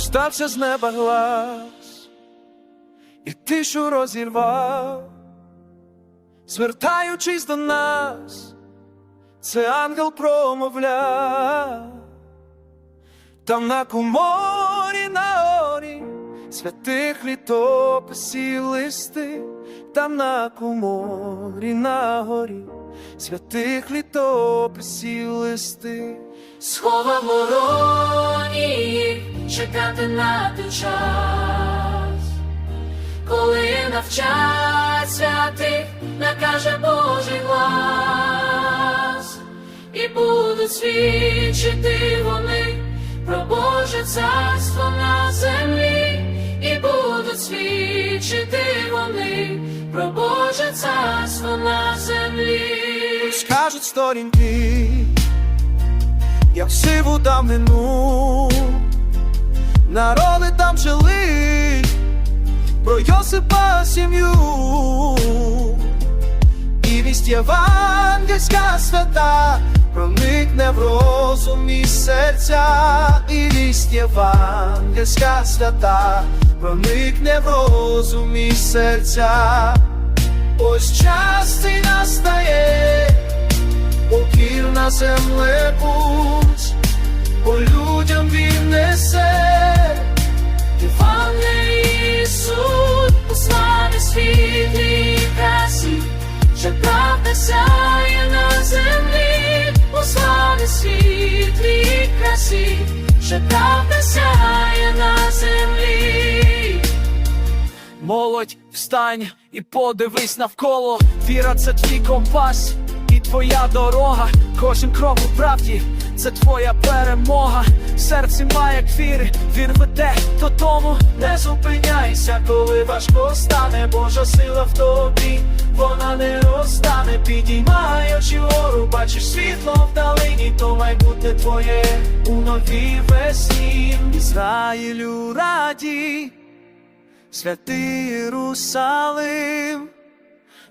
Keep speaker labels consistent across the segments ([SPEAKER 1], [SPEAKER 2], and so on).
[SPEAKER 1] стався з неба глас, і тишу розірвав, звертаючись до нас, це ангел промовляв, там на куморі на орі, святих літописів листи, там на куморі на горі, святих літописів листи.
[SPEAKER 2] Схова вороні чекати на той час, коли навчать святих, накаже Божий глас, і будуть свідчити вони про Боже царство на землі, свідчити вони про Боже царство на землі.
[SPEAKER 1] Скажуть сторінки, як сиву давнину, народи там жили, про Йосипа сім'ю, і вість євангельська свята проникне в розум і серця, вість євангельська свята проникне в розум і серця. Ось час цей настає, покірна земле путь, бо людям він несе,
[SPEAKER 2] Євангелії суд у славі світлі красі, що правда сяє на землі, у славі світлі красі, що правда
[SPEAKER 1] молодь, встань і подивись навколо. Віра це твій компас і твоя дорога. Кожен крок у правді, це твоя перемога. Серці має віри, він веде додому. Не зупиняйся, коли важко стане. Божа сила в тобі, вона не розтане. Підіймаючи гору, бачиш світло вдалині, то майбутнє твоє у новій весні. Ізраїлю раді. Святий Єрусалим,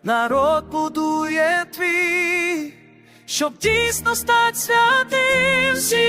[SPEAKER 1] народ будує твій, щоб дійсно стати святим.